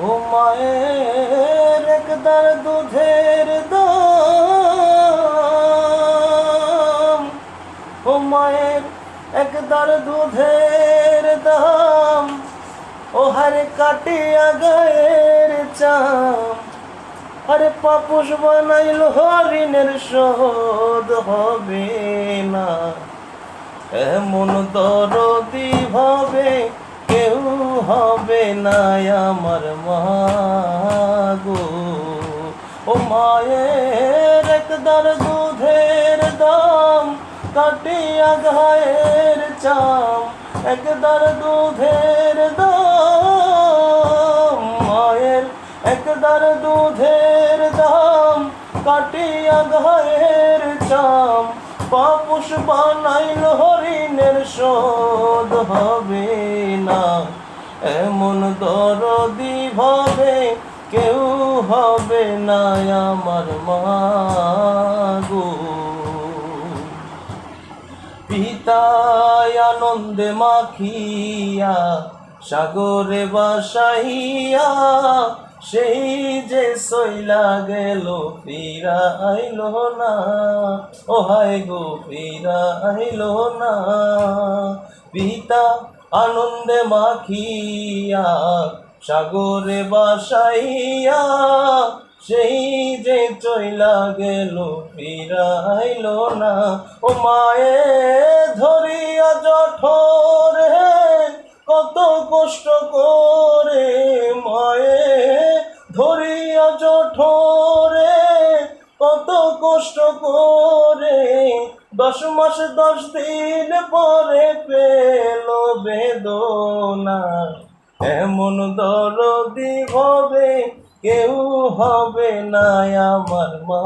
ও একদার দুধের দাম। ও একদার দুধের দাম। ও হারে কাটিয়া গায়ের চাম। আরে পাপুষ বানাইল হরিণের শোধ হবে না। এমন দরদি ভাবে হবে না আমার মাগো। ও মায়ের একদার দুধের দাম কাটিয়া গায়ের চাম, একদার দুধের দাম। মায়ের একদার দুধের দাম কাটিয়া গায়ের চাম, পাপুষ বানাইল হরিণের শোধ হবে না। এমন দরদি ভাবে কেউ হবে না আমার মাগো পিতায় আনন্দে মাখিয়া, সাগরে বাসাইয়া, সেই যে সইলা গেল ফিরা আইল না। ও হায় গো ফিরা আইলো না। পিতা আনন্দে মাখিয়া সাগরে বাসাইয়া, সেই যে চইলা গেল, ফিরাইল না। ও মায়ে, ধরিয়া জঠরে কত কষ্ট করে মায়ে, ধরিয়া জঠরে কত কষ্ট করে দশ মাস, দশ দিন পরে পেল বেদনা। এমন দরদি হবে, কেউ হবে না আমার মা